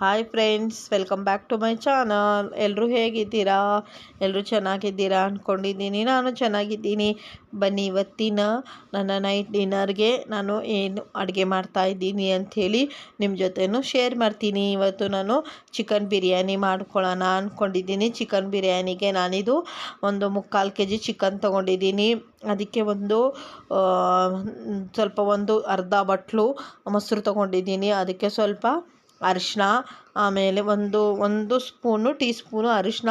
Hi friends welcome back to my channel ಎಲ್ಲರೂ ಹೇಗಿದ್ದೀರಾ? ಎಲ್ಲರೂ ಚೆನ್ನಾಗಿದ್ದೀರಾ ಅಂದ್ಕೊಂಡಿದ್ದೀನಿ ನಾನು ಚೆನ್ನಾಗಿದ್ದೀನಿ. ಬನ್ನಿ ಇವತ್ತಿನ ನನ್ನ ನೈಟ್ ಡಿನ್ನರ್ಗೆ ನಾನು ಏನು ಅಡುಗೆ ಮಾಡ್ತಾ ಇದ್ದೀನಿ ಅಂಥೇಳಿ ನಿಮ್ಮ ಜೊತೆನೂ ಶೇರ್ ಮಾಡ್ತೀನಿ. ಇವತ್ತು ನಾನು ಚಿಕನ್ ಬಿರಿಯಾನಿ ಮಾಡ್ಕೊಳ್ಳೋಣ ಅಂದ್ಕೊಂಡಿದ್ದೀನಿ ಚಿಕನ್ ಬಿರಿಯಾನಿಗೆ ನಾನಿದು ಒಂದು ಮುಕ್ಕಾಲು ಕೆ ಜಿ ಚಿಕನ್ ತೊಗೊಂಡಿದ್ದೀನಿ. ಅದಕ್ಕೆ ಒಂದು ಸ್ವಲ್ಪ ಒಂದು ಅರ್ಧ ಬಟ್ಲು ಮೊಸರು ತೊಗೊಂಡಿದ್ದೀನಿ. ಅದಕ್ಕೆ ಸ್ವಲ್ಪ ಅರಿಶಿನ ಆಮೇಲೆ ಒಂದು ಒಂದು ಸ್ಪೂನು ಟೀ ಸ್ಪೂನು ಅರಿಶಿನ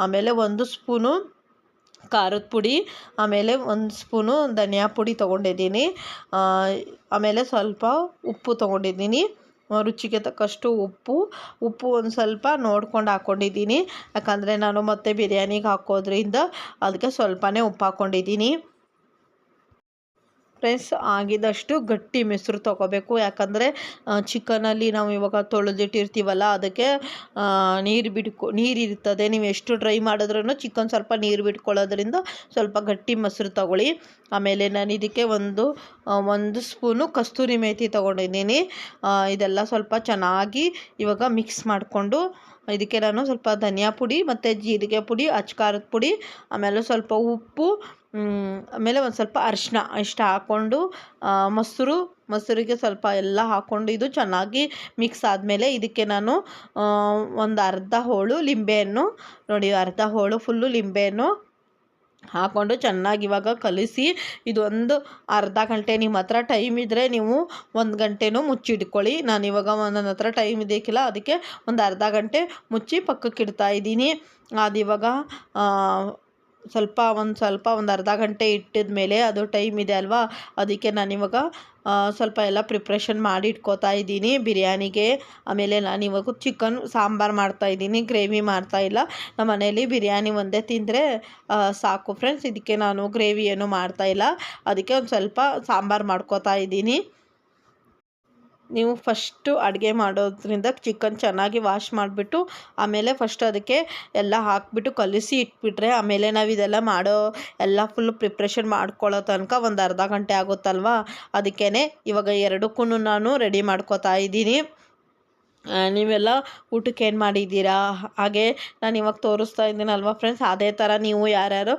ಆಮೇಲೆ ಒಂದು ಸ್ಪೂನು ಖಾರದ ಪುಡಿ, ಆಮೇಲೆ ಒಂದು ಸ್ಪೂನು ಧನಿಯಾ ಪುಡಿ ತೊಗೊಂಡಿದ್ದೀನಿ. ಆಮೇಲೆ ಸ್ವಲ್ಪ ಉಪ್ಪು ತೊಗೊಂಡಿದ್ದೀನಿ. ರುಚಿಗೆ ತಕ್ಕಷ್ಟು ಉಪ್ಪು ಉಪ್ಪು ಒಂದು ಸ್ವಲ್ಪ ನೋಡ್ಕೊಂಡು ಹಾಕ್ಕೊಂಡಿದ್ದೀನಿ ಯಾಕಂದರೆ ನಾನು ಮತ್ತೆ ಬಿರಿಯಾನಿಗೆ ಹಾಕೋದ್ರಿಂದ ಅದಕ್ಕೆ ಸ್ವಲ್ಪನೇ ಉಪ್ಪು ಹಾಕ್ಕೊಂಡಿದ್ದೀನಿ ಫ್ರೆಂಡ್ಸ್ ಆಗಿದ್ದಷ್ಟು ಗಟ್ಟಿ ಮೊಸರು ತೊಗೋಬೇಕು. ಯಾಕಂದರೆ ಚಿಕನಲ್ಲಿ ನಾವು ಇವಾಗ ತೊಳೆದಿಟ್ಟಿರ್ತೀವಲ್ಲ, ಅದಕ್ಕೆ ನೀರು ಬಿಡ್ಕೊ, ನೀರು ಇರ್ತದೆ. ನೀವು ಎಷ್ಟು ಡ್ರೈ ಮಾಡಿದ್ರೂ ಚಿಕನ್ ಸ್ವಲ್ಪ ನೀರು ಬಿಟ್ಕೊಳ್ಳೋದ್ರಿಂದ ಸ್ವಲ್ಪ ಗಟ್ಟಿ ಮೊಸರು ತೊಗೊಳ್ಳಿ. ಆಮೇಲೆ ನಾನು ಇದಕ್ಕೆ ಒಂದು ಒಂದು ಸ್ಪೂನು ಕಸ್ತೂರಿ ಮೇತಿ ತೊಗೊಂಡಿದ್ದೀನಿ. ಇದೆಲ್ಲ ಸ್ವಲ್ಪ ಚೆನ್ನಾಗಿ ಇವಾಗ ಮಿಕ್ಸ್ ಮಾಡಿಕೊಂಡು, ಇದಕ್ಕೆ ನಾನು ಸ್ವಲ್ಪ ಧನಿಯಾ ಪುಡಿ ಮತ್ತು ಜೀರಿಗೆ ಪುಡಿ, ಅಚ್ಕಾರದ ಪುಡಿ, ಆಮೇಲೆ ಸ್ವಲ್ಪ ಉಪ್ಪು ಆಮೇಲೆ ಒಂದು ಸ್ವಲ್ಪ ಅರಿಶಿನ ಇಷ್ಟು ಹಾಕ್ಕೊಂಡು ಮೊಸರು, ಮೊಸರಿಗೆ ಸ್ವಲ್ಪ ಎಲ್ಲ ಹಾಕ್ಕೊಂಡು ಇದು ಚೆನ್ನಾಗಿ ಮಿಕ್ಸ್ ಆದಮೇಲೆ ಇದಕ್ಕೆ ನಾನು ಒಂದು ಅರ್ಧ ಹೋಳು ಲಿಂಬೆಹಣ್ಣು, ನೋಡಿ ಅರ್ಧ ಹೋಳು ಫುಲ್ಲು ಲಿಂಬೆಹಣ್ಣು ಹಾಕ್ಕೊಂಡು ಚೆನ್ನಾಗಿ ಇವಾಗ ಕಲಿಸಿ ಇದೊಂದು ಅರ್ಧ ಗಂಟೆ ನಿಮ್ಮ ಹತ್ರ ಟೈಮ್ ಇದ್ದರೆ ನೀವು ಒಂದು ಗಂಟೆನೂ ಮುಚ್ಚಿಟ್ಕೊಳ್ಳಿ ನಾನು ಇವಾಗ ನನ್ನ ಹತ್ರ ಟೈಮ್ ಇದಕ್ಕಿಲ್ಲ ಅದಕ್ಕೆ ಒಂದು ಅರ್ಧ ಗಂಟೆ ಮುಚ್ಚಿ ಪಕ್ಕಕ್ಕೆ ಇದ್ದೀನಿ. ಅದು ಇವಾಗ ಸ್ವಲ್ಪ ಒಂದು ಸ್ವಲ್ಪ ಒಂದು ಅರ್ಧ ಗಂಟೆ ಇಟ್ಟಿದ ಮೇಲೆ ಅದು ಟೈಮ್ ಇದೆ ಅಲ್ವಾ? ಅದಕ್ಕೆ ನಾನು ಇವಾಗ ಸ್ವಲ್ಪ ಎಲ್ಲ ಪ್ರಿಪ್ರೇಷನ್ ಮಾಡಿ ಇಟ್ಕೋತಾ ಇದ್ದೀನಿ. ಬಿರಿಯಾನಿಗೆ, ಆಮೇಲೆ ನಾನಿವಾಗ ಚಿಕನ್ ಸಾಂಬಾರು ಮಾಡ್ತಾಯಿದ್ದೀನಿ ಗ್ರೇವಿ ಮಾಡ್ತಾಯಿಲ್ಲ ನಮ್ಮ ಮನೇಲಿ ಬಿರಿಯಾನಿ ಒಂದೇ ತಿಂದರೆ ಸಾಕು ಫ್ರೆಂಡ್ಸ್ ಇದಕ್ಕೆ ನಾನು ಗ್ರೇವಿ ಏನು ಮಾಡ್ತಾಯಿಲ್ಲ ಅದಕ್ಕೆ ಒಂದು ಸ್ವಲ್ಪ ಸಾಂಬಾರು ಮಾಡ್ಕೋತಾ ಇದ್ದೀನಿ. ನೀವು ಫಸ್ಟು ಅಡುಗೆ ಮಾಡೋದ್ರಿಂದ ಚಿಕನ್ ಚೆನ್ನಾಗಿ ವಾಶ್ ಮಾಡಿಬಿಟ್ಟು, ಆಮೇಲೆ ಫಸ್ಟ್ ಅದಕ್ಕೆ ಎಲ್ಲ ಹಾಕಿಬಿಟ್ಟು ಕಲಿಸಿ ಇಟ್ಬಿಟ್ರೆ, ಆಮೇಲೆ ನಾವು ಇದೆಲ್ಲ ಮಾಡೋ ಎಲ್ಲ ಫುಲ್ ಪ್ರಿಪ್ರೇಷನ್ ಮಾಡ್ಕೊಳ್ಳೋ ತನಕ ಒಂದು ಅರ್ಧ ಗಂಟೆ ಆಗುತ್ತಲ್ವ? ಅದಕ್ಕೇ ಇವಾಗ ಎರಡಕ್ಕೂ ನಾನು ರೆಡಿ ಮಾಡ್ಕೋತಾ ಇದ್ದೀನಿ. ನೀವೆಲ್ಲ ಊಟಕ್ಕೆ ಏನು ಮಾಡಿದ್ದೀರಾ? ಹಾಗೆ ನಾನು ಇವಾಗ ತೋರಿಸ್ತಾ ಇದ್ದೀನಲ್ವ ಫ್ರೆಂಡ್ಸ್ ಅದೇ ಥರ ನೀವು ಯಾರ್ಯಾರು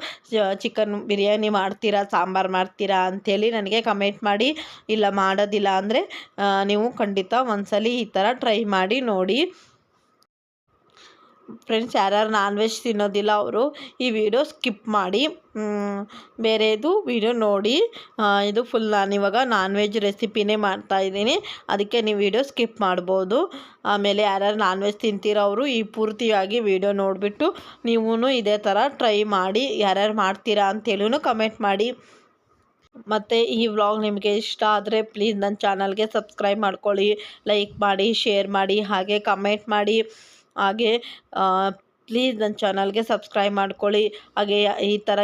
ಚಿಕನ್ ಬಿರಿಯಾನಿ ಮಾಡ್ತೀರಾ, ಸಾಂಬಾರು ಮಾಡ್ತೀರಾ ಅಂಥೇಳಿ ನನಗೆ ಕಮೆಂಟ್ ಮಾಡಿ, ಇಲ್ಲ ಮಾಡೋದಿಲ್ಲ ಅಂದರೆ ನೀವು ಖಂಡಿತ ಒಂದ್ಸಲಿ ಈ ಥರ ಟ್ರೈ ಮಾಡಿ ನೋಡಿ. ಫ್ರೆಂಡ್ಸ್ ಯಾರ್ಯಾರು ನಾನ್ ವೆಜ್ ತಿನ್ನೋದಿಲ್ಲ ಅವರು, ಈ ವಿಡಿಯೋ ಸ್ಕಿಪ್ ಮಾಡಿ ಬೇರೆದು ವಿಡಿಯೋ ನೋಡಿ. ಇದು ಫುಲ್ ನಾನಿವಾಗ ನಾನ್ ವೆಜ್ ರೆಸಿಪಿನೇ ಮಾಡ್ತಾಯಿದ್ದೀನಿ ಅದಕ್ಕೆ ನೀವು ವಿಡಿಯೋ ಸ್ಕಿಪ್ ಮಾಡ್ಬೋದು. ಆಮೇಲೆ ಯಾರ್ಯಾರು ನಾನ್ ವೆಜ್ ತಿಂತೀರೋ ಅವರು, ಈ ಪೂರ್ತಿಯಾಗಿ ವಿಡಿಯೋ ನೋಡಿಬಿಟ್ಟು ನೀವೂ ಇದೇ ಥರ ಟ್ರೈ ಮಾಡಿ, ಯಾರ್ಯಾರು ಮಾಡ್ತೀರಾ ಅಂತೇಳಿ ಕಮೆಂಟ್ ಮಾಡಿ. ಮತ್ತು ಈ ವ್ಲಾಗ್ ನಿಮಗೆ ಇಷ್ಟ ಆದರೆ ಪ್ಲೀಸ್ ನನ್ನ ಚಾನಲ್ಗೆ ಸಬ್ಸ್ಕ್ರೈಬ್ ಮಾಡ್ಕೊಳ್ಳಿ ಲೈಕ್ ಮಾಡಿ ಶೇರ್ ಮಾಡಿ, ಹಾಗೆ ಕಮೆಂಟ್ ಮಾಡಿ. ಹಾಗೆ ಪ್ಲೀಸ್ ನನ್ನ ಚಾನಲ್ಗೆ ಸಬ್ಸ್ಕ್ರೈಬ್ ಮಾಡ್ಕೊಳ್ಳಿ. ಹಾಗೆ, ಈ ಥರ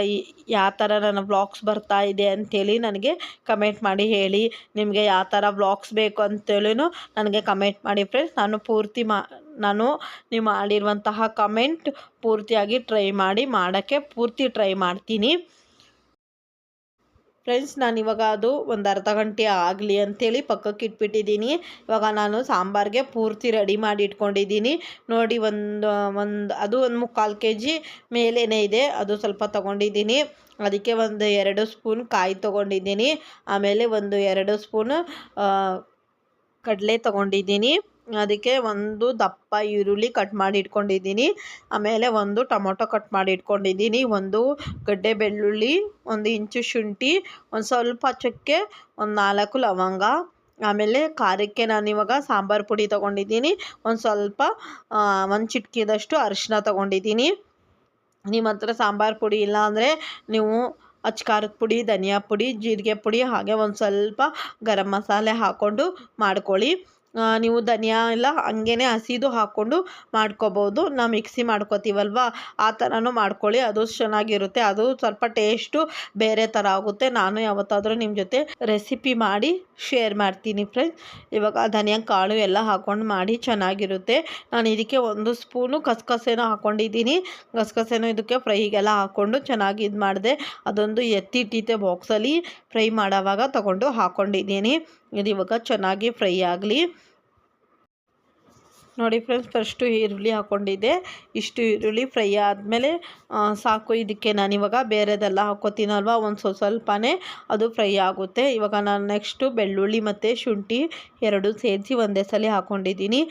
ಯಾವ ಥರ ನನ್ನ ವ್ಲಾಗ್ಸ್ ಬರ್ತಾ ಇದೆ ಅಂಥೇಳಿ ನನಗೆ ಕಮೆಂಟ್ ಮಾಡಿ ಹೇಳಿ. ನಿಮಗೆ ಯಾವ ಥರ ವ್ಲಾಗ್ಸ್ ಬೇಕು ಅಂತೇಳಿನೂ ನನಗೆ ಕಮೆಂಟ್ ಮಾಡಿ ಫ್ರೆಂಡ್ಸ್ ನಾನು ಪೂರ್ತಿ ಮಾ, ನಾನು ನೀವು ಮಾಡಿರುವಂತಹ ಕಮೆಂಟ್ ಪೂರ್ತಿಯಾಗಿ ಟ್ರೈ ಮಾಡಿ ಮಾಡೋಕ್ಕೆ ಪೂರ್ತಿ ಟ್ರೈ ಮಾಡ್ತೀನಿ. ಫ್ರೆಂಡ್ಸ್ ನಾನು ಇವಾಗ ಅದು ಒಂದು ಅರ್ಧ ಗಂಟೆ ಆಗಲಿ ಅಂಥೇಳಿ ಪಕ್ಕಕ್ಕೆ ಇಟ್ಬಿಟ್ಟಿದ್ದೀನಿ. ಇವಾಗ ನಾನು ಸಾಂಬಾರಿಗೆ ಪೂರ್ತಿ ರೆಡಿ ಮಾಡಿ ಇಟ್ಕೊಂಡಿದ್ದೀನಿ. ನೋಡಿ ಒಂದು ಒಂದು, ಅದು ಒಂದು ಮುಕ್ಕಾಲು ಕೆ ಜಿ ಮೇಲೇ ಇದೆ. ಅದು ಸ್ವಲ್ಪ ತೊಗೊಂಡಿದ್ದೀನಿ. ಅದಕ್ಕೆ ಒಂದು ಎರಡು ಸ್ಪೂನ್ ಕಾಯಿ ತೊಗೊಂಡಿದ್ದೀನಿ. ಆಮೇಲೆ ಒಂದು ಎರಡು ಸ್ಪೂನು ಕಡಲೆ ತೊಗೊಂಡಿದ್ದೀನಿ. ಅದಕ್ಕೆ ಒಂದು ದಪ್ಪ ಈರುಳ್ಳಿ ಕಟ್ ಮಾಡಿ ಇಟ್ಕೊಂಡಿದ್ದೀನಿ. ಆಮೇಲೆ ಒಂದು ಟೊಮೊಟೊ ಕಟ್ ಮಾಡಿ ಇಟ್ಕೊಂಡಿದ್ದೀನಿ. ಒಂದು ಗಡ್ಡೆ ಬೆಳ್ಳುಳ್ಳಿ, ಒಂದು ಇಂಚು ಶುಂಠಿ, ಒಂದು ಸ್ವಲ್ಪ ಚಕ್ಕೆ ಒಂದು ನಾಲ್ಕು ಲವಂಗ, ಆಮೇಲೆ ಖಾರಕ್ಕೆ ನಾನು ಇವಾಗ ಸಾಂಬಾರು ಪುಡಿ ತೊಗೊಂಡಿದ್ದೀನಿ. ಒಂದು ಸ್ವಲ್ಪ ಒಂದು ಚಿಟ್ಕಿದಷ್ಟು ಅರಿಶಿನ ತೊಗೊಂಡಿದ್ದೀನಿ. ನಿಮ್ಮ ಹತ್ರ ಸಾಂಬಾರು ಪುಡಿ ಇಲ್ಲ ಅಂದರೆ ನೀವು ಅಚ್ಚ ಖಾರದ ಪುಡಿ, ಧನಿಯಾ ಪುಡಿ, ಜೀರಿಗೆ ಪುಡಿ ಹಾಗೆ ಒಂದು ಸ್ವಲ್ಪ ಗರಂ ಮಸಾಲೆ ಹಾಕ್ಕೊಂಡು ಮಾಡ್ಕೊಳ್ಳಿ. ನೀವು ಧನಿಯಾ ಎಲ್ಲ ಹಂಗೇ ಹಸಿದು ಹಾಕ್ಕೊಂಡು ಮಾಡ್ಕೊಬೋದು. ನಾವು ಮಿಕ್ಸಿ ಮಾಡ್ಕೊತೀವಲ್ವ? ಆ ಥರನೂ ಮಾಡ್ಕೊಳ್ಳಿ. ಅದು ಚೆನ್ನಾಗಿರುತ್ತೆ. ಅದು ಸ್ವಲ್ಪ ಟೇಸ್ಟು ಬೇರೆ ಥರ ಆಗುತ್ತೆ. ನಾನು ಯಾವತ್ತಾದರೂ ನಿಮ್ಮ ಜೊತೆ ರೆಸಿಪಿ ಮಾಡಿ ಶೇರ್ ಮಾಡ್ತೀನಿ ಫ್ರೆಂಡ್ಸ್ ಇವಾಗ ಧನಿಯಾ ಕಾಳು ಎಲ್ಲ ಹಾಕ್ಕೊಂಡು ಮಾಡಿ ಚೆನ್ನಾಗಿರುತ್ತೆ. ನಾನು ಇದಕ್ಕೆ ಒಂದು ಸ್ಪೂನು ಕಸಕಸೇನೋ ಹಾಕ್ಕೊಂಡಿದ್ದೀನಿ ಕಸಕಸೇನೋ ಇದಕ್ಕೆ ಫ್ರೈಗೆಲ್ಲ ಹಾಕ್ಕೊಂಡು ಚೆನ್ನಾಗಿ ಇದು ಮಾಡಿದೆ ಅದೊಂದು ಎತ್ತಿಟ್ಟಿದ್ದೆ ಬಾಕ್ಸಲ್ಲಿ ಫ್ರೈ ಮಾಡೋವಾಗ ತೊಗೊಂಡು ಹಾಕ್ಕೊಂಡಿದ್ದೀನಿ ಇದು ಇವಾಗ ಚೆನ್ನಾಗಿ ಫ್ರೈ ಆಗಲಿ. ನೋಡಿ ಫ್ರೆಂಡ್ಸ್ ಫಸ್ಟು ಈರುಳ್ಳಿ ಹಾಕ್ಕೊಂಡಿದ್ದೆ ಇಷ್ಟು ಈರುಳ್ಳಿ ಫ್ರೈ ಆದಮೇಲೆ ಸಾಕು. ಇದಕ್ಕೆ ನಾನು ಇವಾಗ ಬೇರೆದೆಲ್ಲ ಹಾಕೋತೀನಲ್ವ ಒಂದು ಸ್ವಲ್ಪ ಸ್ವಲ್ಪನೇ ಅದು ಫ್ರೈ ಆಗುತ್ತೆ. ಇವಾಗ ನಾನು ನೆಕ್ಸ್ಟು ಬೆಳ್ಳುಳ್ಳಿ ಮತ್ತು ಶುಂಠಿ ಎರಡು ಸೇರಿಸಿ ಒಂದೇ ಸಲ ಹಾಕ್ಕೊಂಡಿದ್ದೀನಿ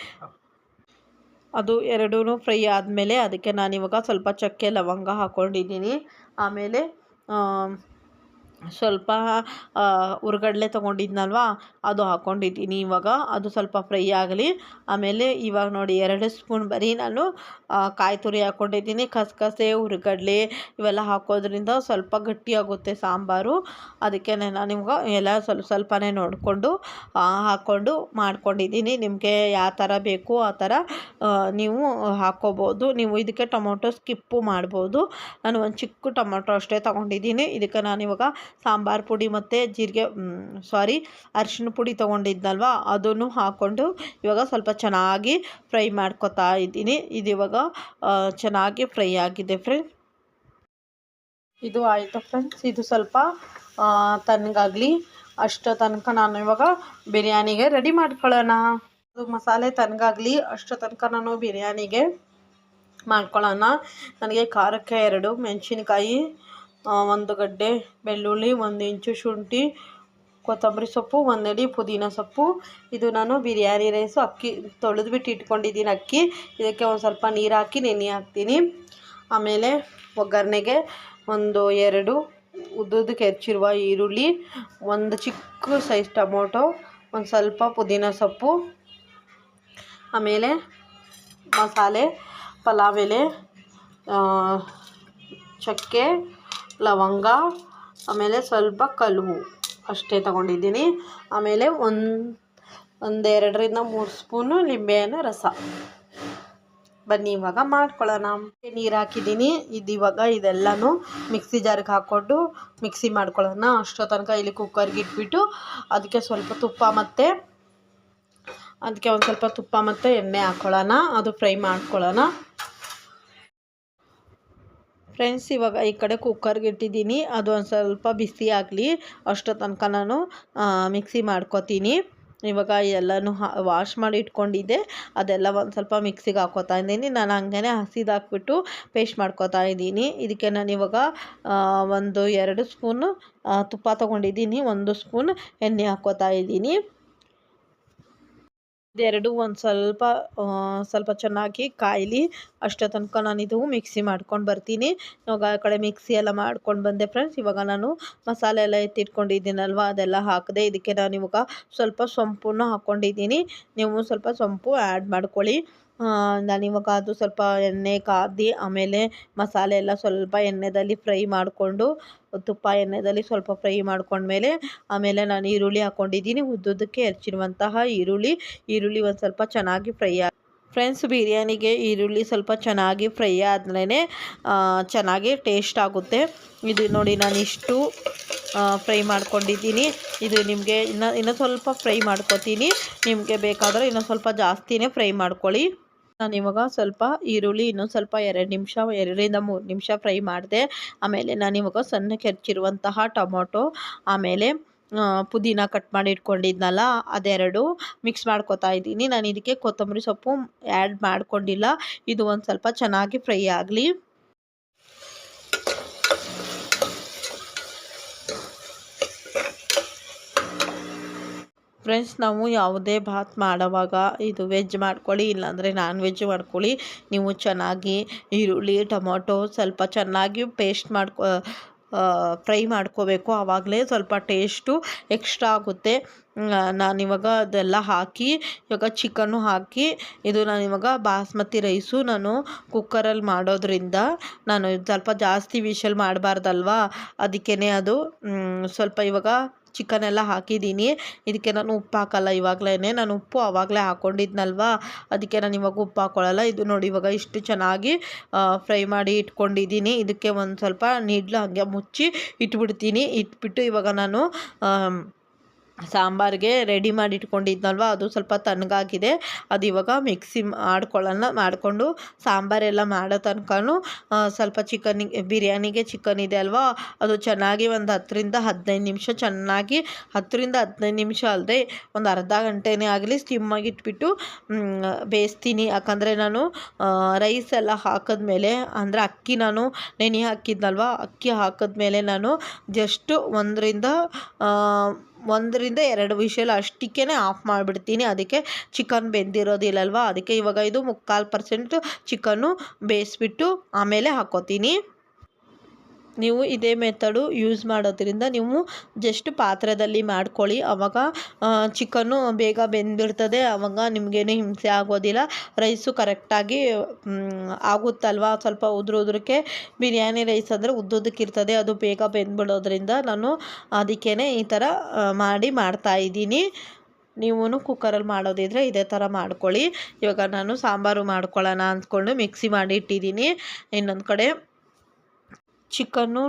ಅದು ಎರಡೂ ಫ್ರೈ ಆದಮೇಲೆ ಅದಕ್ಕೆ ನಾನಿವಾಗ ಸ್ವಲ್ಪ ಚಕ್ಕೆ ಲವಂಗ ಹಾಕ್ಕೊಂಡಿದ್ದೀನಿ ಆಮೇಲೆ ಸ್ವಲ್ಪ ಹುರ್ಗಡ್ಲೆ ತೊಗೊಂಡಿದ್ನಲ್ವ? ಅದು ಹಾಕ್ಕೊಂಡಿದ್ದೀನಿ ಇವಾಗ. ಅದು ಸ್ವಲ್ಪ ಫ್ರೈ ಆಗಲಿ. ಆಮೇಲೆ ಇವಾಗ ನೋಡಿ ಎರಡು ಸ್ಪೂನ್ ಬರೀ ನಾನು ಕಾಯಿ ತುರಿ ಹಾಕ್ಕೊಂಡಿದ್ದೀನಿ ಕಸಕಸೆ ಹುರ್ಗಡ್ಲೆ ಇವೆಲ್ಲ ಹಾಕೋದ್ರಿಂದ ಸ್ವಲ್ಪ ಗಟ್ಟಿಯಾಗುತ್ತೆ ಸಾಂಬಾರು. ಅದಕ್ಕೆ ನಾನು ನಿಮ್ಗೆ ಎಲ್ಲ ಸ್ವಲ್ಪ ಸ್ವಲ್ಪನೇ ನೋಡಿಕೊಂಡು ಹಾಕ್ಕೊಂಡು ಮಾಡ್ಕೊಂಡಿದ್ದೀನಿ. ನಿಮಗೆ ಯಾವ ಥರ ಬೇಕು ಆ ಥರ ನೀವು ಹಾಕ್ಕೋಬೋದು ನೀವು ಇದಕ್ಕೆ ಟೊಮೊಟೊ ಸ್ಕಿಪ್ಪು ಮಾಡ್ಬೋದು. ನಾನು ಒಂದು ಚಿಕ್ಕ ಟೊಮೊಟೊ ಅಷ್ಟೇ ತೊಗೊಂಡಿದ್ದೀನಿ. ಇದಕ್ಕೆ ನಾನಿವಾಗ ಸಾಂಬಾರು ಪುಡಿ ಮತ್ತು ಜೀರಿಗೆ ಸಾರಿ ಅರಿಶಿನ ಪುಡಿ ತೊಗೊಂಡಿದ್ನಲ್ವ? ಅದನ್ನು ಹಾಕ್ಕೊಂಡು ಇವಾಗ ಸ್ವಲ್ಪ ಚೆನ್ನಾಗಿ ಫ್ರೈ ಮಾಡ್ಕೊತಾ ಇದ್ದೀನಿ. ಇದು ಇವಾಗ ಚೆನ್ನಾಗಿ ಫ್ರೈ ಆಗಿದೆ ಫ್ರೆಂಡ್ಸ್ ಇದು ಆಯಿತು ಫ್ರೆಂಡ್ಸ್ ಇದು ಸ್ವಲ್ಪ ತನಗಾಗಲಿ. ಅಷ್ಟು ತನಕ ನಾನು ಇವಾಗ ಬಿರಿಯಾನಿಗೆ ರೆಡಿ ಮಾಡ್ಕೊಳ್ಳೋಣ. ಅದು ಮಸಾಲೆ ತನಗಾಗಲಿ, ಅಷ್ಟು ತನಕ ನಾನು ಬಿರಿಯಾನಿಗೆ ಮಾಡ್ಕೊಳ್ಳೋಣ. ನನಗೆ ಖಾರಕ್ಕೆ ಎರಡು ಮೆಣಸಿನ್ಕಾಯಿ ಒಂದು ಗಡ್ಡೆ, ಬೆಳ್ಳುಳ್ಳಿ, ಒಂದು ಇಂಚು ಶುಂಠಿ, ಕೊತ್ತಂಬರಿ ಸೊಪ್ಪು, ಒಂದೆಡಿ ಪುದೀನ ಸೊಪ್ಪು. ಇದು ನಾನು ಬಿರಿಯಾನಿ ರೈಸು, ಅಕ್ಕಿ ತೊಳೆದ್ಬಿಟ್ಟು ಇಟ್ಕೊಂಡಿದ್ದೀನಿ ಅಕ್ಕಿ. ಇದಕ್ಕೆ ಒಂದು ಸ್ವಲ್ಪ ನೀರು ಹಾಕಿ ನೆನೆ ಹಾಕ್ತೀನಿ. ಆಮೇಲೆ ಒಗ್ಗರಣೆಗೆ ಒಂದು ಎರಡು ಉದ್ದುದಕ್ಕೆ ಹೆಚ್ಚಿರುವ ಈರುಳ್ಳಿ, ಒಂದು ಚಿಕ್ಕ ಸೈಜ್ ಟೊಮೊಟೊ, ಒಂದು ಸ್ವಲ್ಪ ಪುದೀನ ಸೊಪ್ಪು. ಆಮೇಲೆ ಮಸಾಲೆ, ಪಲಾವ್ ಎಲೆ ಚಕ್ಕೆ ಲವಂಗ, ಆಮೇಲೆ ಸ್ವಲ್ಪ ಕಲ್ವು ಅಷ್ಟೇ ತಗೊಂಡಿದ್ದೀನಿ. ಆಮೇಲೆ ಒಂದು ಒಂದೆರಡರಿಂದ ಮೂರು ಸ್ಪೂನು ನಿಂಬೆಹಣ್ಣು ರಸ. ಬನ್ನಿ, ಇವಾಗ ಮಾಡ್ಕೊಳ್ಳೋಣ. ನೀರು ಹಾಕಿದ್ದೀನಿ. ಇದು ಇವಾಗ ಇದೆಲ್ಲನೂ ಮಿಕ್ಸಿ ಜಾರಿಗೆ ಹಾಕ್ಕೊಂಡು ಮಿಕ್ಸಿ ಮಾಡ್ಕೊಳ್ಳೋಣ. ಅಷ್ಟೋ ತನಕ ಇಲ್ಲಿ ಕುಕ್ಕರ್ಗೆ ಇಟ್ಬಿಟ್ಟು ಅದಕ್ಕೆ ಸ್ವಲ್ಪ ತುಪ್ಪ ಮತ್ತು ಅದಕ್ಕೆ ಒಂದು ಸ್ವಲ್ಪ ತುಪ್ಪ ಮತ್ತು ಎಣ್ಣೆ ಹಾಕ್ಕೊಳ್ಳೋಣ. ಅದು ಫ್ರೈ ಮಾಡ್ಕೊಳ್ಳೋಣ. ಫ್ರೆಂಡ್ಸ್ ಇವಾಗ ಈ ಕಡೆ ಕುಕ್ಕರ್ಗೆ ಇಟ್ಟಿದ್ದೀನಿ. ಅದು ಒಂದು ಸ್ವಲ್ಪ ಬಿಸಿ ಆಗಲಿ. ಅಷ್ಟೋ ತನಕ ನಾನು ಮಿಕ್ಸಿ ಮಾಡ್ಕೊತೀನಿ. ಇವಾಗ ಎಲ್ಲನೂ ವಾಶ್ ಮಾಡಿ ಇಟ್ಕೊಂಡಿದ್ದೆ. ಅದೆಲ್ಲ ಒಂದು ಸ್ವಲ್ಪ ಮಿಕ್ಸಿಗೆ ಹಾಕೋತಾ ಇದ್ದೀನಿ. ನಾನು ಹಂಗೇ ಹಸಿದಾಕ್ಬಿಟ್ಟು ಪೇಸ್ಟ್ ಮಾಡ್ಕೋತಾ ಇದ್ದೀನಿ. ಇದಕ್ಕೆ ನಾನು ಇವಾಗ ಒಂದು ಎರಡು ಸ್ಪೂನು ತುಪ್ಪ ತೊಗೊಂಡಿದ್ದೀನಿ. ಒಂದು ಸ್ಪೂನ್ ಎಣ್ಣೆ ಹಾಕ್ಕೋತಾ ಇದ್ದೀನಿ. ಇದೆರಡು ಒಂದು ಸ್ವಲ್ಪ ಸ್ವಲ್ಪ ಚೆನ್ನಾಗಿ ಕಾಯಲಿ, ಅಷ್ಟೋ ತನಕ ನಾನು ಇದು ಮಿಕ್ಸಿ ಮಾಡ್ಕೊಂಡು ಬರ್ತೀನಿ. ಇವಾಗ ಆ ಕಡೆ ಮಿಕ್ಸಿ ಎಲ್ಲ ಮಾಡ್ಕೊಂಡು ಬಂದೆ ಫ್ರೆಂಡ್ಸ್ ಇವಾಗ ನಾನು ಮಸಾಲೆ ಎಲ್ಲ ಎತ್ತಿಟ್ಕೊಂಡಿದ್ದೀನಲ್ವ, ಅದೆಲ್ಲ ಹಾಕಿದೆ. ಇದಕ್ಕೆ ನಾನು ಇವಾಗ ಸ್ವಲ್ಪ ಸೊಂಪನ್ನು ಹಾಕ್ಕೊಂಡಿದ್ದೀನಿ ನೀವು ಸ್ವಲ್ಪ ಸೊಂಪು ಆ್ಯಡ್ ಮಾಡ್ಕೊಳ್ಳಿ. ನಾನಿವಾಗ ಅದು ಸ್ವಲ್ಪ ಎಣ್ಣೆ ಕಾದಿ ಆಮೇಲೆ ಮಸಾಲೆ ಎಲ್ಲ ಸ್ವಲ್ಪ ಎಣ್ಣೆಯಲ್ಲಿ ಫ್ರೈ ಮಾಡಿಕೊಂಡು, ತುಪ್ಪ ಎಣ್ಣೆಯಲ್ಲಿ ಸ್ವಲ್ಪ ಫ್ರೈ ಮಾಡ್ಕೊಂಡ್ಮೇಲೆ, ಆಮೇಲೆ ನಾನು ಈರುಳ್ಳಿ ಹಾಕ್ಕೊಂಡಿದ್ದೀನಿ ಉದ್ದುದ್ದಕ್ಕೆ ಹೆಚ್ಚಿರುವಂತಹ ಈರುಳ್ಳಿ ಈರುಳ್ಳಿ ಒಂದು ಸ್ವಲ್ಪ ಚೆನ್ನಾಗಿ ಫ್ರೈ ಆಗಿ ಫ್ರೆಂಡ್ಸ್, ಬಿರಿಯಾನಿಗೆ ಈರುಳ್ಳಿ ಸ್ವಲ್ಪ ಚೆನ್ನಾಗಿ ಫ್ರೈ ಆದ್ರೇ ಚೆನ್ನಾಗಿ ಟೇಸ್ಟ್ ಆಗುತ್ತೆ. ಇದು ನೋಡಿ ನಾನು ಇಷ್ಟು ಫ್ರೈ ಮಾಡ್ಕೊಂಡಿದ್ದೀನಿ. ಇದು ನಿಮಗೆ ಇನ್ನು, ಇನ್ನೂ ಸ್ವಲ್ಪ ಫ್ರೈ ಮಾಡ್ಕೊತೀನಿ. ನಿಮಗೆ ಬೇಕಾದರೆ ಇನ್ನೂ ಸ್ವಲ್ಪ ಜಾಸ್ತಿನೇ ಫ್ರೈ ಮಾಡ್ಕೊಳ್ಳಿ. ನಾನು ಇವಾಗ ಸ್ವಲ್ಪ ಈರುಳ್ಳಿ ಇನ್ನೊಂದು ಸ್ವಲ್ಪ ಎರಡು ನಿಮಿಷ, ಎರಡರಿಂದ ಮೂರು ನಿಮಿಷ ಫ್ರೈ ಮಾಡಿದೆ. ಆಮೇಲೆ ನಾನು ಇವಾಗ ಸಣ್ಣಕ್ಕೆ ಹೆಚ್ಚಿರುವಂತಹ ಟೊಮೊಟೊ, ಆಮೇಲೆ ಪುದೀನ ಕಟ್ ಮಾಡಿ ಇಟ್ಕೊಂಡಿದ್ನಲ್ಲ ಅದೆರಡು ಮಿಕ್ಸ್ ಮಾಡ್ಕೊತಾ ಇದ್ದೀನಿ. ನಾನು ಇದಕ್ಕೆ ಕೊತ್ತಂಬರಿ ಸೊಪ್ಪು ಆ್ಯಡ್ ಮಾಡ್ಕೊಂಡಿಲ್ಲ. ಇದು ಒಂದು ಸ್ವಲ್ಪ ಚೆನ್ನಾಗಿ ಫ್ರೈ ಆಗಲಿ. ಫ್ರೆಂಡ್ಸ್ ನಾವು ಯಾವುದೇ ಭಾತ್ ಮಾಡುವಾಗ ಇದು ವೆಜ್ ಮಾಡ್ಕೊಳ್ಳಿ, ಇಲ್ಲಾಂದರೆ ನಾನ್ ವೆಜ್ ಮಾಡ್ಕೊಳ್ಳಿ. ನೀವು ಚೆನ್ನಾಗಿ ಈರುಳ್ಳಿ, ಟೊಮೊಟೊ ಸ್ವಲ್ಪ ಚೆನ್ನಾಗಿ ಪೇಸ್ಟ್ ಮಾಡ್ಕೊ ಫ್ರೈ ಮಾಡ್ಕೋಬೇಕು. ಆವಾಗಲೇ ಸ್ವಲ್ಪ ಟೇಸ್ಟು ಎಕ್ಸ್ಟ್ರಾ ಆಗುತ್ತೆ. ನಾನಿವಾಗ ಅದೆಲ್ಲ ಹಾಕಿ, ಇವಾಗ ಚಿಕನ್ನು ಹಾಕಿ, ಇದು ನಾನಿವಾಗ ಬಾಸ್ಮತಿ ರೈಸು ನಾನು ಕುಕ್ಕರಲ್ಲಿ ಮಾಡೋದ್ರಿಂದ ನಾನು ಸ್ವಲ್ಪ ಜಾಸ್ತಿ ವಿಷಲ್ ಮಾಡಬಾರ್ದಲ್ವಾ? ಅದಕ್ಕೇ ಅದು ಸ್ವಲ್ಪ ಇವಾಗ ಚಿಕನ್ ಎಲ್ಲ ಹಾಕಿದ್ದೀನಿ. ಇದಕ್ಕೆ ನಾನು ಉಪ್ಪು ಹಾಕಲ್ಲ ಇವಾಗಲೇ ನಾನು ಉಪ್ಪು ಆವಾಗಲೇ ಹಾಕ್ಕೊಂಡಿದ್ನಲ್ವ ಅದಕ್ಕೆ ನಾನು ಇವಾಗ ಉಪ್ಪು ಹಾಕ್ಕೊಳ್ಳಲ್ಲ ಇದು ನೋಡಿ ಇವಾಗ ಇಷ್ಟು ಚೆನ್ನಾಗಿ ಫ್ರೈ ಮಾಡಿ ಇಟ್ಕೊಂಡಿದ್ದೀನಿ. ಇದಕ್ಕೆ ಒಂದು ಸ್ವಲ್ಪ ನೀಡ್ಲು ಹಾಗೆ ಮುಚ್ಚಿ ಇಟ್ಬಿಡ್ತೀನಿ. ಇಟ್ಬಿಟ್ಟು ಇವಾಗ ನಾನು ಸಾಂಬಾರಿಗೆ ರೆಡಿ ಮಾಡಿ ಇಟ್ಕೊಂಡಿದ್ನಲ್ವ ಅದು ಸ್ವಲ್ಪ ತಣ್ಣಗಾಗಿದೆ. ಅದು ಇವಾಗ ಮಿಕ್ಸಿ ಮಾಡ್ಕೊಳ್ಳೋಣ, ಮಾಡಿಕೊಂಡು ಸಾಂಬಾರೆಲ್ಲ ಮಾಡೋ ತನಕನೂ ಸ್ವಲ್ಪ ಚಿಕನಿಗೆ ಬಿರಿಯಾನಿಗೆ ಚಿಕನ್ ಇದೆ ಅಲ್ವಾ? ಅದು ಚೆನ್ನಾಗಿ ಒಂದು ಹತ್ತರಿಂದ ಹದಿನೈದು ನಿಮಿಷ ಚೆನ್ನಾಗಿ, ಹತ್ತರಿಂದ ಹದಿನೈದು ನಿಮಿಷ ಅಲ್ಲದೆ ಒಂದು ಅರ್ಧ ಗಂಟೆನೇ ಆಗಲಿ ಸ್ಟಿಮ್ಮಾಗಿ ಇಟ್ಬಿಟ್ಟು ಬೇಯಿಸ್ತೀನಿ. ಯಾಕಂದರೆ ನಾನು ರೈಸ್ ಎಲ್ಲ ಹಾಕಿದ್ಮೇಲೆ, ಅಂದರೆ ಅಕ್ಕಿ ನಾನು, ನೆನೆ ಹಾಕಿದ್ನಲ್ವ? ಅಕ್ಕಿ ಹಾಕಿದ್ಮೇಲೆ ನಾನು ಜಸ್ಟ್ ಒಂದರಿಂದ ಒಂದರಿಂದ ಎರಡು ವಿಷಲ್ ಅಷ್ಟಕ್ಕೇ ಆಫ್ ಮಾಡಿಬಿಡ್ತೀನಿ. ಅದಕ್ಕೆ ಚಿಕನ್ ಬೆಂದಿರೋದಿಲ್ಲಲ್ವ? ಅದಕ್ಕೆ ಇವಾಗ ಇದು ಮುಕ್ಕಾಲು ಪರ್ಸೆಂಟು ಚಿಕನ್ನು ಬೇಯಿಸ್ಬಿಟ್ಟು ಆಮೇಲೆ ಹಾಕ್ಕೋತೀನಿ ನೀವು ಇದೇ ಮೆಥಡು ಯೂಸ್ ಮಾಡೋದ್ರಿಂದ ನೀವು ಜಸ್ಟ್ ಪಾತ್ರೆದಲ್ಲಿ ಮಾಡ್ಕೊಳ್ಳಿ. ಆವಾಗ ಚಿಕನ್ನು ಬೇಗ ಬೆಂದಿರ್ತದೆ ಆವಾಗ ನಿಮಗೇನು ಹಿಂಸೆ ಆಗೋದಿಲ್ಲ. ರೈಸು ಕರೆಕ್ಟಾಗಿ ಆಗುತ್ತಲ್ವ? ಸ್ವಲ್ಪ ಉದುರು ಉದ್ರಕ್ಕೆ ಬಿರಿಯಾನಿ ರೈಸ್ ಅಂದರೆ ಉದ್ದುದಕ್ಕಿರ್ತದೆ ಅದು ಬೇಗ ಬೆಂದ್ಬಿಡೋದ್ರಿಂದ ನಾನು ಅದಕ್ಕೇ ಈ ಥರ ಮಾಡಿ ಮಾಡ್ತಾಯಿದ್ದೀನಿ ನೀವೂ ಕುಕ್ಕರಲ್ಲಿ ಮಾಡೋದಿದ್ರೆ ಇದೇ ಥರ ಮಾಡ್ಕೊಳ್ಳಿ. ಇವಾಗ ನಾನು ಸಾಂಬಾರು ಮಾಡ್ಕೊಳ್ಳೋಣ ಅಂದ್ಕೊಂಡು ಮಿಕ್ಸಿ ಮಾಡಿ ಇಟ್ಟಿದ್ದೀನಿ. ಇನ್ನೊಂದು ಕಡೆ ಚಿಕನ್ನೂ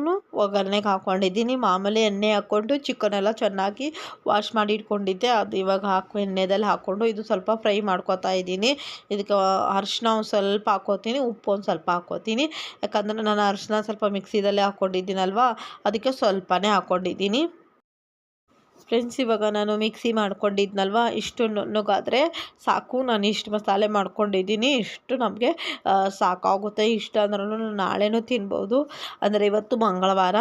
ಒಗ್ಗರ್ಣೆಗೆ ಹಾಕ್ಕೊಂಡಿದ್ದೀನಿ ಮಾಮೂಲಿ ಎಣ್ಣೆ ಹಾಕ್ಕೊಂಡು ಚಿಕನೆಲ್ಲ ಚೆನ್ನಾಗಿ ವಾಶ್ ಮಾಡಿ ಇಟ್ಕೊಂಡಿದ್ದೆ. ಅದು ಇವಾಗ ಹಾಕಿ ಎಣ್ಣೆದಲ್ಲಿ ಹಾಕ್ಕೊಂಡು ಇದು ಸ್ವಲ್ಪ ಫ್ರೈ ಮಾಡ್ಕೊತಾ ಇದ್ದೀನಿ. ಇದಕ್ಕೆ ಅರಿಶಿನ ಒಂದು ಸ್ವಲ್ಪ ಹಾಕ್ಕೋತೀನಿ, ಉಪ್ಪು ಒಂದು ಸ್ವಲ್ಪ ಹಾಕ್ಕೋತೀನಿ. ಯಾಕಂದರೆ ನಾನು ಅರಿಶಿನ ಸ್ವಲ್ಪ ಮಿಕ್ಸಿದಲ್ಲೇ ಹಾಕ್ಕೊಂಡಿದ್ದೀನಲ್ವ ಅದಕ್ಕೆ ಸ್ವಲ್ಪನೇ ಹಾಕ್ಕೊಂಡಿದ್ದೀನಿ. ಫ್ರೆಂಡ್ಸ್ ಇವಾಗ ನಾನು ಮಿಕ್ಸಿ ಮಾಡ್ಕೊಂಡಿದ್ನಲ್ವ? ಇಷ್ಟು ನುಣ್ಣಗಾದರೆ ಸಾಕು, ನಾನು ಇಷ್ಟು ಮಸಾಲೆ ಮಾಡ್ಕೊಂಡಿದ್ದೀನಿ. ಇಷ್ಟು ನಮಗೆ ಸಾಕಾಗುತ್ತೆ. ಇಷ್ಟ ಅಂದ್ರೂ ನಾಳೆನೂ ತಿನ್ಬೋದು. ಅಂದರೆ ಇವತ್ತು ಮಂಗಳವಾರ.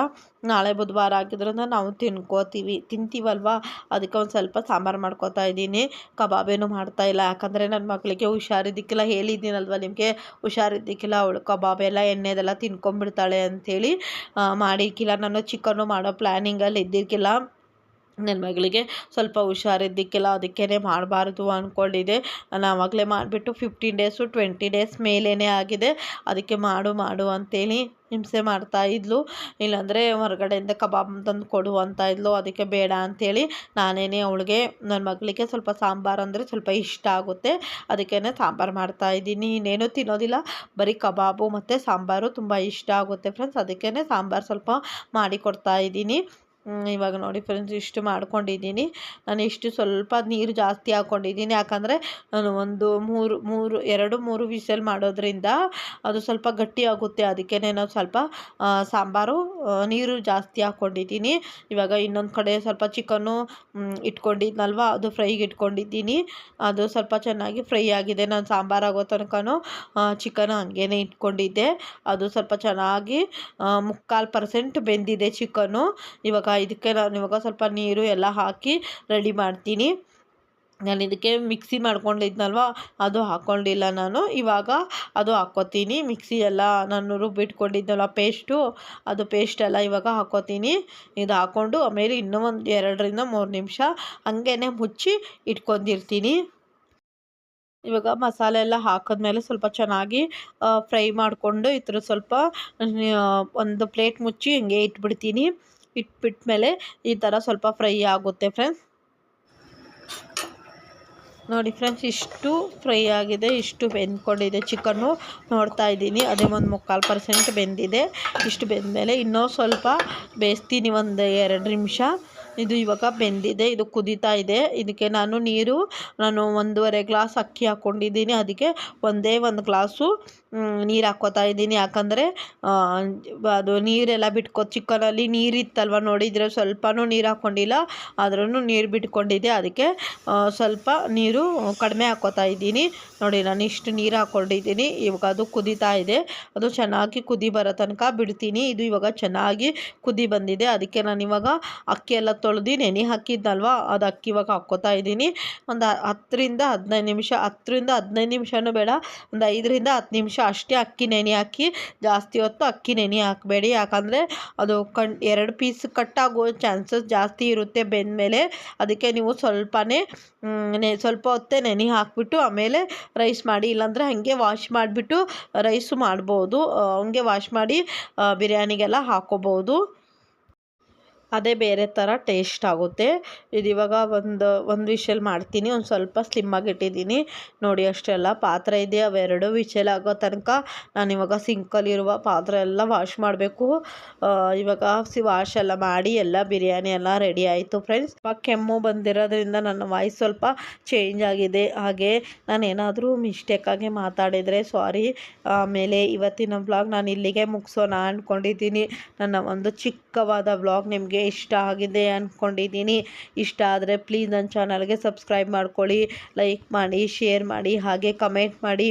ನಾಳೆ ಬುಧವಾರ ಆಗಿದ್ರಿಂದ ನಾವು ತಿನ್ಕೋತೀವಿ. ತಿಂತೀವಲ್ವ? ಅದಕ್ಕೆ ಒಂದು ಸ್ವಲ್ಪ ಸಾಂಬಾರು ಮಾಡ್ಕೋತಾ ಇದ್ದೀನಿ. ಕಬಾಬೇನು ಮಾಡ್ತಾಯಿಲ್ಲ ಯಾಕಂದರೆ ನನ್ನ ಮಕ್ಕಳಿಗೆ ಹುಷಾರಿದ್ದಕ್ಕೆಲ್ಲ. ಹೇಳಿದ್ದೀನಲ್ವ ನಿಮಗೆ? ಹುಷಾರಿದ್ದಕ್ಕೆಲ್ಲ. ಅವಳು ಕಬಾಬೆಲ್ಲ ಎಣ್ಣೆದೆಲ್ಲ ತಿನ್ಕೊಂಡ್ಬಿಡ್ತಾಳೆ ಅಂಥೇಳಿ ಮಾಡಿಕ್ಕಿಲ್ಲ ನಾನು ಚಿಕನ್ನು ಮಾಡೋ ಪ್ಲ್ಯಾನಿಂಗಲ್ಲಿ ಇದ್ದಿರ್ಕಿಲ್ಲ ನನ್ನ ಮಗಳಿಗೆ ಸ್ವಲ್ಪ ಹುಷಾರಿದ್ದಕ್ಕೆಲ್ಲ ಅದಕ್ಕೇ ಮಾಡಬಾರ್ದು ಅಂದ್ಕೊಂಡಿದ್ದೆ ನಾನು ಆವಾಗಲೇ ಮಾಡಿಬಿಟ್ಟು ಫಿಫ್ಟೀನ್ ಡೇಸು ಟ್ವೆಂಟಿ ಡೇಸ್ ಮೇಲೇ ಆಗಿದೆ. ಅದಕ್ಕೆ ಮಾಡು ಮಾಡು ಅಂತೇಳಿ ಹಿಂಸೆ ಮಾಡ್ತಾ ಇದ್ಲು. ಇಲ್ಲಾಂದರೆ ಹೊರಗಡೆಯಿಂದ ಕಬಾಬ್ ತಂದು ಕೊಡು ಅಂತ ಇದ್ಲು. ಅದಕ್ಕೆ ಬೇಡ ಅಂಥೇಳಿ ನಾನೇ ಅವಳಿಗೆ ನನ್ನ ಮಗಳಿಗೆ ಸ್ವಲ್ಪ ಸಾಂಬಾರು ಅಂದರೆ ಸ್ವಲ್ಪ ಇಷ್ಟ ಆಗುತ್ತೆ. ಅದಕ್ಕೇ ಸಾಂಬಾರು ಮಾಡ್ತಾ ಇದ್ದೀನಿ. ಇನ್ನೇನು ತಿನ್ನೋದಿಲ್ಲ. ಬರೀ ಕಬಾಬು ಮತ್ತು ಸಾಂಬಾರು ತುಂಬ ಇಷ್ಟ ಆಗುತ್ತೆ ಫ್ರೆಂಡ್ಸ್ ಅದಕ್ಕೇ ಸಾಂಬಾರು ಸ್ವಲ್ಪ ಮಾಡಿ ಕೊಡ್ತಾ ಇದ್ದೀನಿ. ಇವಾಗ ನೋಡಿ ಫ್ರೆಂಡ್ಸ್ ಇಷ್ಟು ಮಾಡ್ಕೊಂಡಿದ್ದೀನಿ. ನಾನು ಇಷ್ಟು ಸ್ವಲ್ಪ ನೀರು ಜಾಸ್ತಿ ಹಾಕ್ಕೊಂಡಿದ್ದೀನಿ ಯಾಕಂದರೆ ನಾನು ಒಂದು ಮೂರು ಮೂರು, ಎರಡು, ಮೂರು ವಿಸಲ್ ಮಾಡೋದ್ರಿಂದ ಅದು ಸ್ವಲ್ಪ ಗಟ್ಟಿ ಆಗುತ್ತೆ. ಅದಕ್ಕೇ ನಾನು ಸ್ವಲ್ಪ ಸಾಂಬಾರು ನೀರು ಜಾಸ್ತಿ ಹಾಕ್ಕೊಂಡಿದ್ದೀನಿ ಇವಾಗ ಇನ್ನೊಂದು ಕಡೆ ಸ್ವಲ್ಪ ಚಿಕನ್ನು ಇಟ್ಕೊಂಡಿದ್ನಲ್ವ? ಅದು ಫ್ರೈಗೆ ಇಟ್ಕೊಂಡಿದ್ದೀನಿ. ಅದು ಸ್ವಲ್ಪ ಚೆನ್ನಾಗಿ ಫ್ರೈ ಆಗಿದೆ. ನಾನು ಸಾಂಬಾರು ಆಗೋ ತನಕನೂ ಚಿಕನ್ ಹಂಗೇನೆ ಇಟ್ಕೊಂಡಿದ್ದೆ. ಅದು ಸ್ವಲ್ಪ ಚೆನ್ನಾಗಿ ಮುಕ್ಕಾಲು ಪರ್ಸೆಂಟ್ ಬೆಂದಿದೆ ಚಿಕನ್ನು ಇವಾಗ ಇದಕ್ಕೆ ನಾನು ಇವಾಗ ಸ್ವಲ್ಪ ನೀರು ಎಲ್ಲ ಹಾಕಿ ರೆಡಿ ಮಾಡ್ತೀನಿ. ನಾನು ಇದಕ್ಕೆ ಮಿಕ್ಸಿ ಮಾಡ್ಕೊಂಡಿದ್ನಲ್ವ, ಅದು ಹಾಕ್ಕೊಂಡಿಲ್ಲ ನಾನು. ಇವಾಗ ಅದು ಹಾಕ್ಕೋತೀನಿ. ಮಿಕ್ಸಿ ಎಲ್ಲ ನಾನು ರುಬ್ಬಿಟ್ಕೊಂಡಿದ್ನಲ್ಲ, ಪೇಸ್ಟು, ಅದು ಪೇಸ್ಟೆಲ್ಲ ಇವಾಗ ಹಾಕ್ಕೋತೀನಿ. ಇದು ಹಾಕ್ಕೊಂಡು ಆಮೇಲೆ ಇನ್ನೂ ಒಂದು ಎರಡರಿಂದ ಮೂರು ನಿಮಿಷ ಹಂಗೇ ಮುಚ್ಚಿ ಇಟ್ಕೊಂಡಿರ್ತೀನಿ. ಇವಾಗ ಮಸಾಲೆ ಎಲ್ಲ ಹಾಕಿದ್ಮೇಲೆ ಸ್ವಲ್ಪ ಚೆನ್ನಾಗಿ ಫ್ರೈ ಮಾಡಿಕೊಂಡು ಈ ಸ್ವಲ್ಪ ಒಂದು ಪ್ಲೇಟ್ ಮುಚ್ಚಿ ಹಿಂಗೆ ಇಟ್ಬಿಡ್ತೀನಿ. ಇಟ್ಬಿಟ್ಮೇಲೆ ಈ ಥರ ಸ್ವಲ್ಪ ಫ್ರೈ ಆಗುತ್ತೆ ಫ್ರೆಂಡ್ಸ್ ನೋಡಿ ಫ್ರೆಂಡ್ಸ್ ಇಷ್ಟು ಫ್ರೈ ಆಗಿದೆ, ಇಷ್ಟು ಬೆಂದ್ಕೊಂಡಿದೆ ಚಿಕನ್ನು ನೋಡ್ತಾ ಇದ್ದೀನಿ, ಅದೇ ಒಂದು ಮುಕ್ಕಾಲು ಪರ್ಸೆಂಟ್ ಬೆಂದಿದೆ. ಇಷ್ಟು ಬೆಂದಮೇಲೆ ಇನ್ನೂ ಸ್ವಲ್ಪ ಬೇಯಿಸ್ತೀನಿ ಒಂದು ಎರಡು ನಿಮಿಷ. ಇದು ಇವಾಗ ಬೆಂದಿದೆ, ಇದು ಕುದೀತಾ ಇದೆ. ಇದಕ್ಕೆ ನಾನು ನೀರು, ನಾನು ಒಂದೂವರೆ ಗ್ಲಾಸ್ ಅಕ್ಕಿ ಹಾಕ್ಕೊಂಡಿದ್ದೀನಿ ಅದಕ್ಕೆ ಒಂದೇ ಒಂದು ಗ್ಲಾಸು ನೀರು ಹಾಕ್ಕೋತಾ ಇದ್ದೀನಿ. ಯಾಕಂದರೆ ಅದು ನೀರೆಲ್ಲ ಬಿಟ್ಕೊ ಚಿಕನಲ್ಲಿ ನೀರಿತ್ತಲ್ವ ನೋಡಿದರೆ ಸ್ವಲ್ಪನೂ ನೀರು ಹಾಕ್ಕೊಂಡಿಲ್ಲ ಆದ್ರೂ ನೀರು ಬಿಟ್ಕೊಂಡಿದ್ದೆ. ಅದಕ್ಕೆ ಸ್ವಲ್ಪ ನೀರು ಕಡಿಮೆ ಹಾಕ್ಕೋತಾ ಇದ್ದೀನಿ. ನೋಡಿ, ನಾನು ಇಷ್ಟು ನೀರು ಹಾಕ್ಕೊಂಡಿದ್ದೀನಿ ಇವಾಗ ಅದು ಕುದೀತಾ ಇದೆ. ಅದು ಚೆನ್ನಾಗಿ ಕುದಿ ಬರೋ ತನಕ ಬಿಡ್ತೀನಿ. ಇದು ಇವಾಗ ಚೆನ್ನಾಗಿ ಕುದಿ ಬಂದಿದೆ. ಅದಕ್ಕೆ ನಾನು ಇವಾಗ ಅಕ್ಕಿ ಎಲ್ಲ ತೊಳೆದು ನೆನೆ ಹಾಕಿದ್ದಲ್ವ ಅದು ಅಕ್ಕಿ ಇವಾಗ ಹಾಕ್ಕೋತಾ ಇದ್ದೀನಿ. ಒಂದು ಹತ್ತರಿಂದ ಹದಿನೈದು ನಿಮಿಷ, ಹತ್ತರಿಂದ ಹದಿನೈದು ನಿಮಿಷನೂ ಬೇಡ, ಒಂದು ಐದರಿಂದ ಹತ್ತು ನಿಮಿಷ ಅಷ್ಟೇ ಅಕ್ಕಿ ನೆನೆ ಹಾಕಿ, ಜಾಸ್ತಿ ಹೊತ್ತು ಅಕ್ಕಿ ನೆನೆ ಹಾಕಬೇಡಿ. ಯಾಕಂದರೆ ಅದು ಕಣ್, ಎರಡು ಪೀಸ್ ಕಟ್ಟಾಗೋ ಚಾನ್ಸಸ್ ಜಾಸ್ತಿ ಇರುತ್ತೆ ಬೆಂದಮೇಲೆ. ಅದಕ್ಕೆ ನೀವು ಸ್ವಲ್ಪನೇ ನೆ ಸ್ವಲ್ಪ ಹೊತ್ತೇ ನೆನೆ ಹಾಕಿಬಿಟ್ಟು, ಆಮೇಲೆ ರೈಸ್ ಮಾಡಿ, ಇಲ್ಲಾಂದರೆ ಹಾಗೆ ವಾಶ್ ಮಾಡಿಬಿಟ್ಟು ರೈಸು ಮಾಡ್ಬೋದು. ಹಂಗೆ ವಾಶ್ ಮಾಡಿ ಬಿರಿಯಾನಿಗೆಲ್ಲ ಹಾಕ್ಕೋಬೋದು ಅದೇ ಬೇರೆ ಥರ ಟೇಸ್ಟ್ ಆಗುತ್ತೆ. ಇದು ಇವಾಗ ಒಂದು ಒಂದು ವಿಷಲ್ ಮಾಡ್ತೀನಿ. ಒಂದು ಸ್ವಲ್ಪ ಸ್ಲಿಮ್ಮಾಗಿ ಇಟ್ಟಿದ್ದೀನಿ. ನೋಡಿ ಅಷ್ಟೆಲ್ಲ ಪಾತ್ರೆ ಇದೆ. ಅವೆರಡು ವಿಷಲ್ ಆಗೋ ತನಕ ನಾನು ಇವಾಗ ಸಿಂಕಲ್ಲಿರುವ ಪಾತ್ರೆ ಎಲ್ಲ ವಾಶ್ ಮಾಡಬೇಕು. ಇವಾಗ ಸಿ ವಾಶ್ ಎಲ್ಲ ಮಾಡಿ ಎಲ್ಲ ಬಿರಿಯಾನಿ ಎಲ್ಲ ರೆಡಿ ಆಯಿತು ಫ್ರೆಂಡ್ಸ್ ಇವಾಗ ಕೆಮ್ಮು ಬಂದಿರೋದ್ರಿಂದ ನನ್ನ ವಾಯ್ಸ್ ಸ್ವಲ್ಪ ಚೇಂಜ್ ಆಗಿದೆ. ಹಾಗೆ ನಾನು ಏನಾದರೂ ಮಿಸ್ಟೇಕಾಗಿ ಮಾತಾಡಿದರೆ ಸಾರಿ ಆಮೇಲೆ ಇವತ್ತಿನ ಬ್ಲಾಗ್ ನಾನು ಇಲ್ಲಿಗೆ ಮುಗಿಸೋಣ ಅಂದ್ಕೊಂಡಿದ್ದೀನಿ ನನ್ನ ಒಂದು ಚಿಕ್ಕವಾದ ಬ್ಲಾಗ್ ನಿಮಗೆ ಇಷ್ಟ ಆಗಿದೆ ಅಂದ್ಕೊಂಡಿದ್ದೀನಿ ಇಷ್ಟ ಆದರೆ ಪ್ಲೀಸ್ ನನ್ನ ಚಾನಲ್ಗೆ ಸಬ್ಸ್ಕ್ರೈಬ್ ಮಾಡ್ಕೊಳ್ಳಿ ಲೈಕ್ ಮಾಡಿ ಶೇರ್ ಮಾಡಿ, ಹಾಗೆ ಕಮೆಂಟ್ ಮಾಡಿ.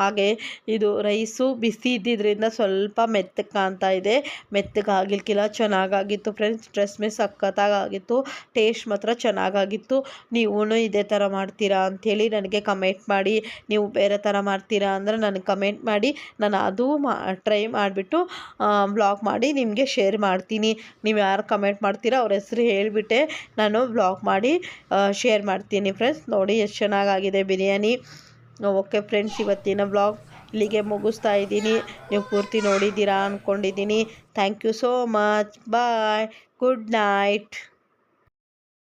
ಹಾಗೆ ಇದು ರೈಸು ಬಿಸಿ ಇದ್ದಿದ್ದರಿಂದ ಸ್ವಲ್ಪ ಮೆತ್ತಗೆ ಕಾಣ್ತಾ ಇದೆ. ಮೆತ್ತಗೆ ಆಗಿಲ್ಕಿಲ್ಲ ಚೆನ್ನಾಗಾಗಿತ್ತು ಫ್ರೆಂಡ್ಸ್ ಡ್ರೆಸ್ ಮೇ ಸಖತ್ತಾಗಿತ್ತು ಟೇಸ್ಟ್ ಮಾತ್ರ ಚೆನ್ನಾಗಾಗಿತ್ತು. ನೀವೂ ಇದೇ ಥರ ಮಾಡ್ತೀರಾ ಅಂಥೇಳಿ ನನಗೆ ಕಮೆಂಟ್ ಮಾಡಿ. ನೀವು ಬೇರೆ ಥರ ಮಾಡ್ತೀರಾ ಅಂದರೆ ನನಗೆ ಕಮೆಂಟ್ ಮಾಡಿ. ನಾನು ಅದು ಮಾ ಟ್ರೈ ಮಾಡಿಬಿಟ್ಟು ಬ್ಲಾಗ್ ಮಾಡಿ ನಿಮಗೆ ಶೇರ್ ಮಾಡ್ತೀನಿ. ನೀವು ಯಾರು ಕಮೆಂಟ್ ಮಾಡ್ತೀರಾ ಅವ್ರ ಹೆಸ್ರು ಹೇಳಿಬಿಟ್ಟೆ. ನಾನು ಬ್ಲಾಗ್ ಮಾಡಿ ಶೇರ್ ಮಾಡ್ತೀನಿ ಫ್ರೆಂಡ್ಸ್ ನೋಡಿ ಎಷ್ಟು ಚೆನ್ನಾಗಾಗಿದೆ ಬಿರಿಯಾನಿ. ಓಕೆ ಫ್ರೆಂಡ್ಸ್ ಇವತ್ತಿನ ಬ್ಲಾಗ್ ಇಲ್ಲಿಗೆ ಮುಗಿಸ್ತಾ ಇದ್ದೀನಿ. ನೀವು ಪೂರ್ತಿ ನೋಡಿದ್ದೀರಾ ಅಂದ್ಕೊಂಡಿದ್ದೀನಿ thank you so much bye good night